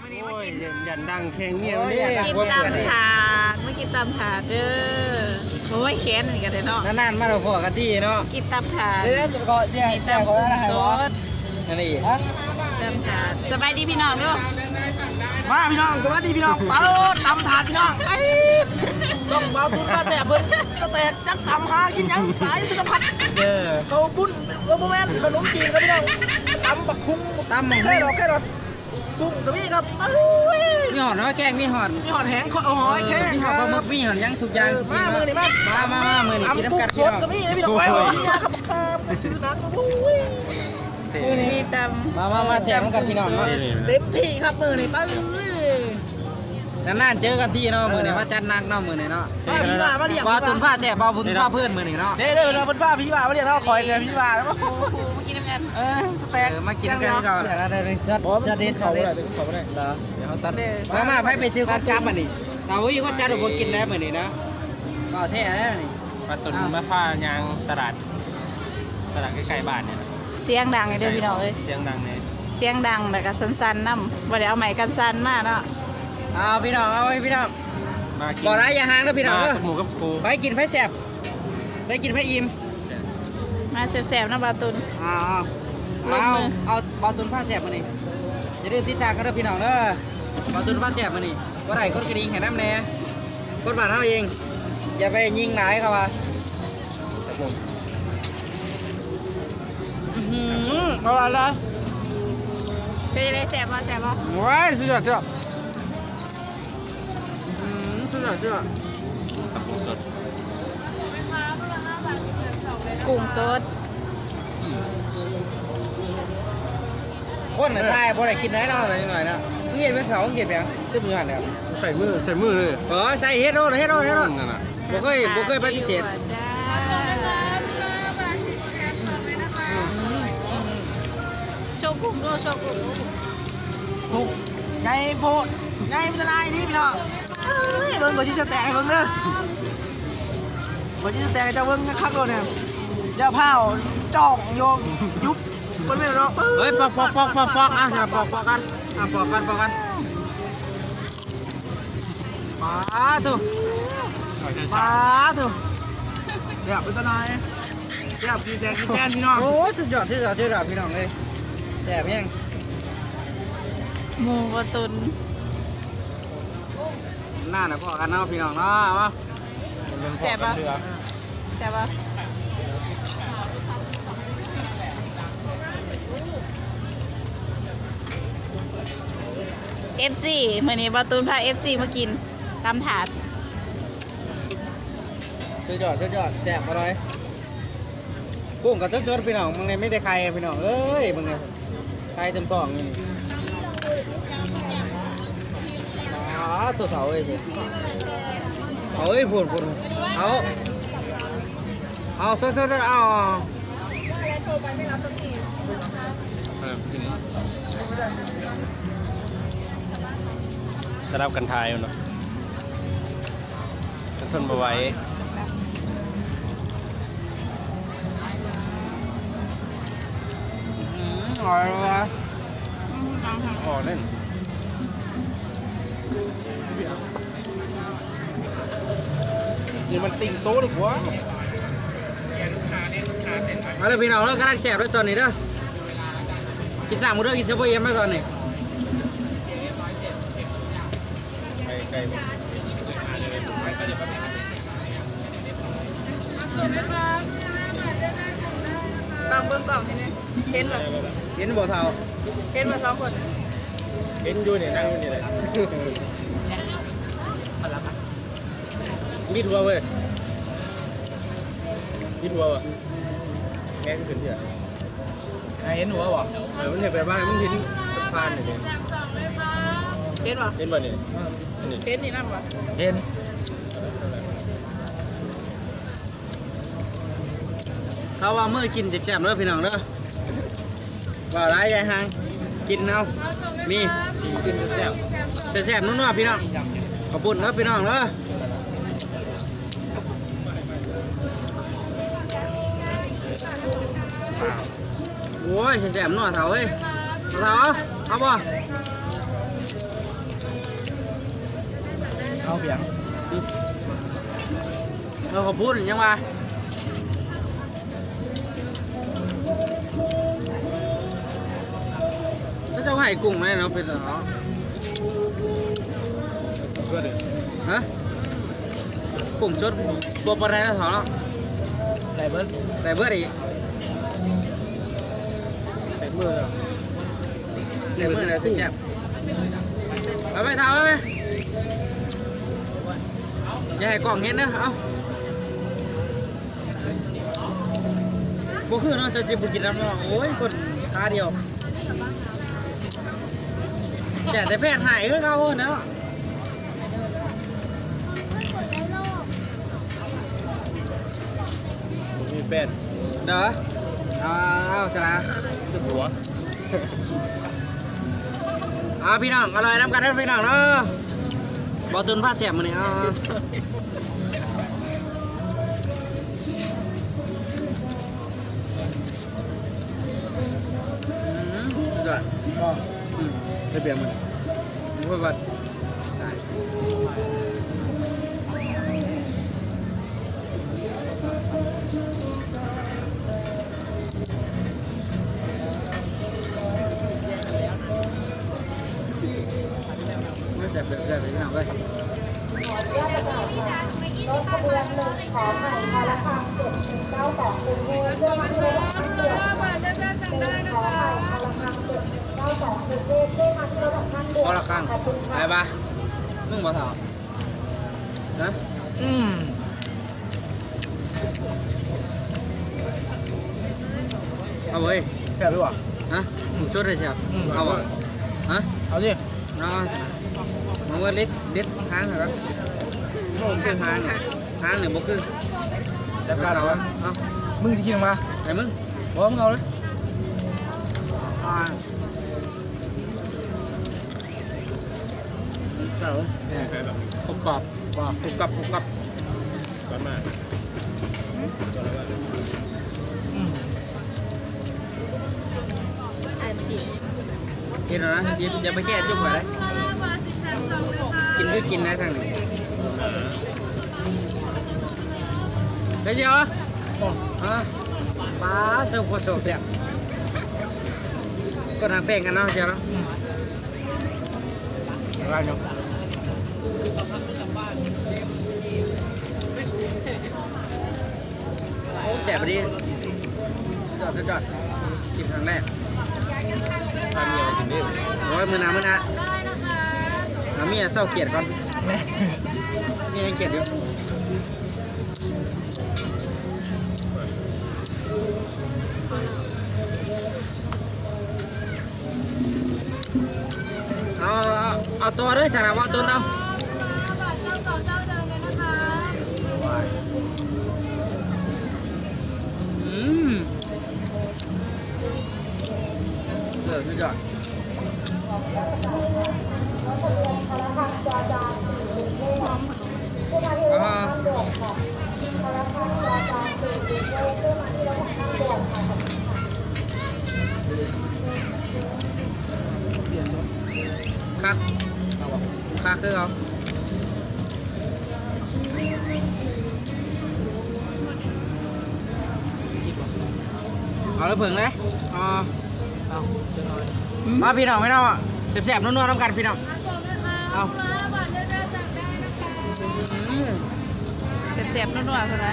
วันนี้โอ้มายกินยันดังแข่งเมียโอ้ยนี่อยากกินพวกตำถาดไม่กินตำถาดเด้อโอ้ยแค้นนี่กันเลยเนาะนานๆมาเราพอกันที่เนาะกินตำถาดเดี๋ยวจะก็แย่มีแย่ตำก็กุ้งได้สวะดนั่นนี่ตำถาดสบายดีพี่น้องเด้อมาพี่น้องสวัสดีพี่น้องเปิดตำถาดพี่น้องไอ้ส่งเบาตุ้นมาแสบเพิ่นก็แตกจักตำหากินหยังหลายสุขภัณฑ์เจอเขาบุญเออโมแมนขนมจีนครับพี่น้องตำบักคุ้งตำหมองแค่ดอกแค่ดอก กุ้งกับพี่ครับเอ้ยมีหอดเนาะแกงมีหอดมีหอดแหงขอหอยแค่มีหคอรัดบปลาหมึกมีหอดยังทุกอย่างทุกมาทีมือนี่มามามามามือนี่กินตำกุ้น้ำงกันสพี่ดน้องกับพี่นะพี่น้องไปหอยนี่ครับครับกระชื่อนักโอ้ยมีตมามามาแซ่บกันพี่น้องเนาะเต็มที่ครับมือนี่ไปเลยนานๆเจอกันที่เนาะมือนี่ว่าจัดหนักเนาะมือนี่เนาะมาพี่มามาเรียกว่าตุนผ้าแซ่บบ่บุญผ้าเพื่อนมือนี่เนาะ เด้เด้อเราเป็นฝ้าพี่บ่ามาเรียกเราคอยเลยพี่บ่าแล้วำกูมา กินน้ำกันเออสแต็กเออมากินกันก่อนเดี๋ยวเราได้ช็อตช็อตเด็ดช็อตเด็ดเหรอเดี๋ยวเขาตัดเด้อมามาไปไปซื้อข้าวจับมานี่เอาไว้ข้าวจับเดี๋ยวผมกินได้มือนี่นะก็แท้แล้วนี่ปลาตุนมาผ้ายางตลาดตลาดใกล้ๆบ้านเนี่ยนะเสียงดังเลยเด้อพี่น้องเอ้ยเสียงดังเนี่ยเสียงดังแล้วก็สั้นๆนำบ่ได้เอาไม้กันสั่นมาเนาะเอาพี่น้องเอาไว้พี่น้องมากินบ่ได้อย่าห่างนะพี่น้องมาเด้อกับหมูกับครูไปกินไผ่แซ่บไปกินไผ่อิ่ม มาแซ่บๆนะบาตุนเอาลเอางมือ เอาเอาตุนผ้าแซ่บมานี่อย่าลืมติดตามกันเด้อพี่น้องเด้อเอาตุนผ้าแซ่บมานี่ก็ได้กดกระดิ่งให้น้ำแน่กดบาทเท่าเองอย่าไปยิงหลายเขาว่าครับผมอื้อหือเอาละละเป็นยังไงแซ่บบ่แซ่บบ่ว้ายสุดยอดสุดยอดอื้อหือสุดยอดสุดยอดตำปูสด กุ้งสดคนน่ะทายบ่ได้กินได้เนาะหน่อยหน่อยนะมึงเห็นเป็นเขามึงเห็นแบงซื้อมือหันแล้วใส่มือใส่มือเลยเออใส่เฮ็ดโรดเฮ็ดโรดเฮ็ดโรดนั่นน่ะบ่เคยบ่เคยปฏิเสธจ้าโชว์กุ้งด้วยโชว์กุ้งถูกไงโพดไงมันจะได้นี่พี่น้องเอ้ยเบิ่งบ่ชิสแต็กเบิ่งเด้อบ่ชิสแต็กจะเบิ่งคักๆโลดเนี่ย เดี๋ยวพาวจ่องโยงยุบเบิ่งไม่เนาะเฮ้ยปอกปอกปอกปอกปอกอะปอกปอกกันอะปอกกันปอกกันปาตุปาตุเดี๋ยวเป็นตาหนายเดี๋ยวพี่แจ๊คพี่แจ๊คพี่น้องโอ้สุดยอดสุดยอดสุดยอดพี่น้องเลยแซ่บแห้งหมูบะตุนหน้าน่ะพอกันเนาะพี่น้องเนาะเอามาแซ่บปะแซ่บปะ เอฟซีเมื่อนี้บาตูนพาเอฟซีมากินตำถาดสุดยอดสุดยอดแซ่บอร่อยกุ้งกับสดๆพี่น้องมึงเนี่ยไม่ได้ใครพี่น้องเอ้ยมึงเนี่ยใครเต็มท้องนี่อ๋อตัวเสาเอ้ยเอ้ยพูดพูดเอาเอาสดๆเอาเออทีนี้ส ลับกันทายเอาเนาะกระทนบ่ไหว้อืมอร่อยวะออกเล่นนี่มันติ่งโต๊ะหรือวะมาเลยพี่น้องเลิกกำลังแสบแล้วตอนนี้เด้อกินสามมื้อเด้อกินเซเว่นเอ็มไหมตอนนี้ ไปไกลบ่กล่องเบิ้องกล่องนี่เห็นปะเห็นบ่เท่าเห็นมาสองคนเห็นอยู่เนี่ยนั่งอยู่นี่แหละมีทัวร์เว้ยมีทัวร์ว่ะแง่ขึ้นเถอะเห็นหัวบ่เออมันเห็นไปบ้างมันเห็นผ่านเนี่ยเห็นปะเห็นบ่เนี่ย นนี้เห็นนี่นั่นปะเห็นเขาว่าเมื้อกินแจ่มๆเด้อพี่น้องเด้อว่าหลายยายหางกินเอามีกินแซ่บแซ่บๆนัวๆพี่น้องขอบคุณเด้อพี่น้องเด้อโอ้ยแซ่บๆหนัวเท่าเอ้ยเท่าเอาบ่ เอาเปียงเออขอบคุณยังมาถ้าเจ้าให้กุ้งไหมเนาะเป็นเหรอก็เดี๋ยวฮะกุ้งชดตัวปลาไหลนะเถอะเนาะได้เบิร์ดแต่เบื่ออีกเต็มมือแล้วแต่เบื่อแล้วสิแซ่บเอาไปเท้าเอาไป อย่าให้กล่องเห็นนะเอาบ่คือเนาะจะจิบกินน้ำเนาะโอ้ยคนตาเดียวแต่แต่แพทย์หายคือเขาเนาะมีเป็ดเด้อเอาเอาชนะตึกหัวเอาพี่น้องอร่อยน้ำกันเด้อพี่น้องเนาะ บอตุนผ้าเสียบมันนี่เอาอืมสุดยอดก็ได้เปรียบมันนี่ว่า น้องเลยพอละครั้งไปปะมึงบ่เถานะอืมเอาเว้ยแค่รู้ป่ะฮะหมูชุดเลยเชียวเอาบ่ฮะเอาดิเอามาว่าเล็ดเล็ดค้างเหรอโอ้คือค้างเนี่ยค้างเนี่ยบ่คือจัดการเอาเอาวะเอามึงจะกินออกมาไอ้มึงบอกว่ามึงเอาเลยอ่าเจ้าเนี่ยใครแบบกรอบกรอบกรอบกรุบกรับกรุบกรับก่อนมาก่อนแล้วว่าอืมกินแล้วนะกินอย่าไปแก้จุกไว้เลย กินคือกินนะทางนี้เฮ้ยเชียวโอ้ฮะปลาเสิร์ฟโคตรโฉบเนี่ยก็ทางแป้งกันเนาะเชียวเนาะอะไรเนาะแสบไปดิจอดจอดกินครั้งแรกทานเมียมากินดิโอ้ยมือหนามือหนา เอาเมียเศร้าเกลียดก่อนแน่เมียยังเกลียดอยู่เอาเอาตัวด้วยชนะว่าตุนเอาอืมเออสุดยอดอ่า ครับค่าคือเอาเอาแล้วเพิ่งเลยอ๋อเอาจะน้อยมาพี่น้องพี่น้องอะแสบๆนัวๆน้ำกันพี่น้อง เอาอืมเสียบๆนัวๆใช่ไหม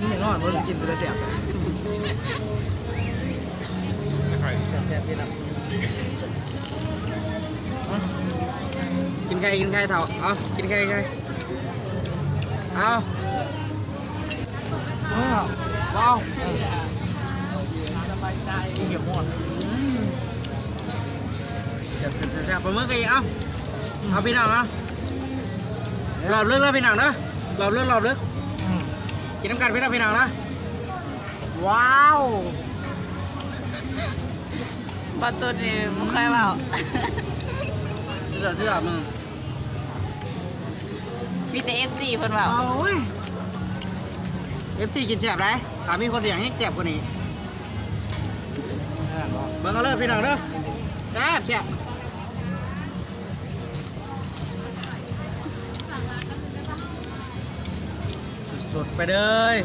นี่อย่างนอนมันกินไปแต่เสียบใครแสบๆพี่น้องเอากินไข่กินไข่เถอะเอากินไข่กินไข่เอาอ้าวว้าวกินเกี่ยวม้วนแส บๆแสบๆปลาหมึกอีกเอาเอาพี่น้องเอาหลอบลึกแล้วพี่น้องเนอะหลอบลึกหลอบลึกอืมกินน้ำกันพี่น้องพี่น้องนะว้าวบอตุนนี่ไม่ค่อยเบาเชื่อเชื่อมึงมีแต่ FC เพิ่นเบาเอาเว้ย FC กินแสบไรถามมีคนเสียงให้แสบกว่านี้เบิ่งเอาเลยพี่น้องเด้อแซ่บแซ่บ สุดๆ ไปเลย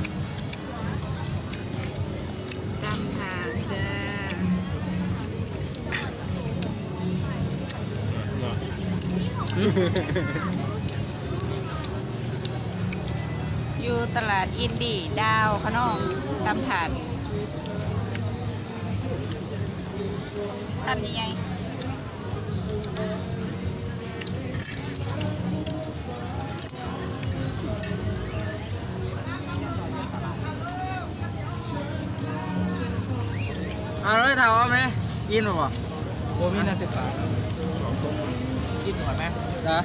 ตำถาดจ้าอยู่ตลาดอินดี้ดาวขนมตำถาดทำยังไง เอาเลยถามว่าไหมยินบ่บ่โบมีน่าสิบบาทกินหน่อยไหมจ้ะ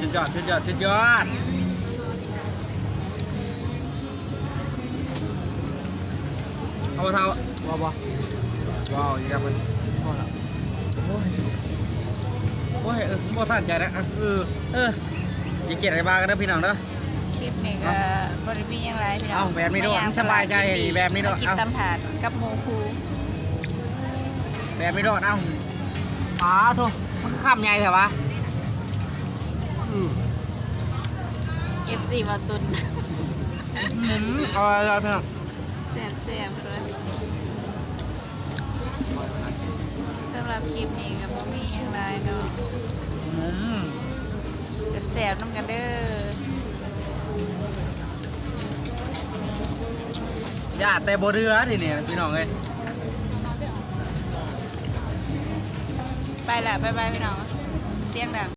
ชุดยอดชุดยอดชุดยอดเอาเท้าว้าวว้าวว้าวอย่ามันพอละโอ้ยโอ้ยเออบ่ทันใจนะอะเออเอออ ย่เกลียดอะไรบ้ากันนะพี่น้องเด้อคลิปนี้ก็บริมีอย่างไรพี่น้องเอาแบบนี้ด้วยไม่อสบายใจดีแบบนี้ด้วยมากินเอาตำถาดกับหมูคูแบบไม่โดดเอ้าอ๋อโถมันข้ามใหญ่เถอะวะเอฟซีมาตุนเอาเอาเถอะแซ่บแซ่บๆเลยสำหรับคลิปนี้ก็บ่มีอย่างไรเนาะ อืม แซ่บแซ่บๆน้ำกันเด้ออย่าแต่บ่เรือทีนี่พี่น้องเอ้ยไปละบ๊ายบายพี่น้อง เสียงดัง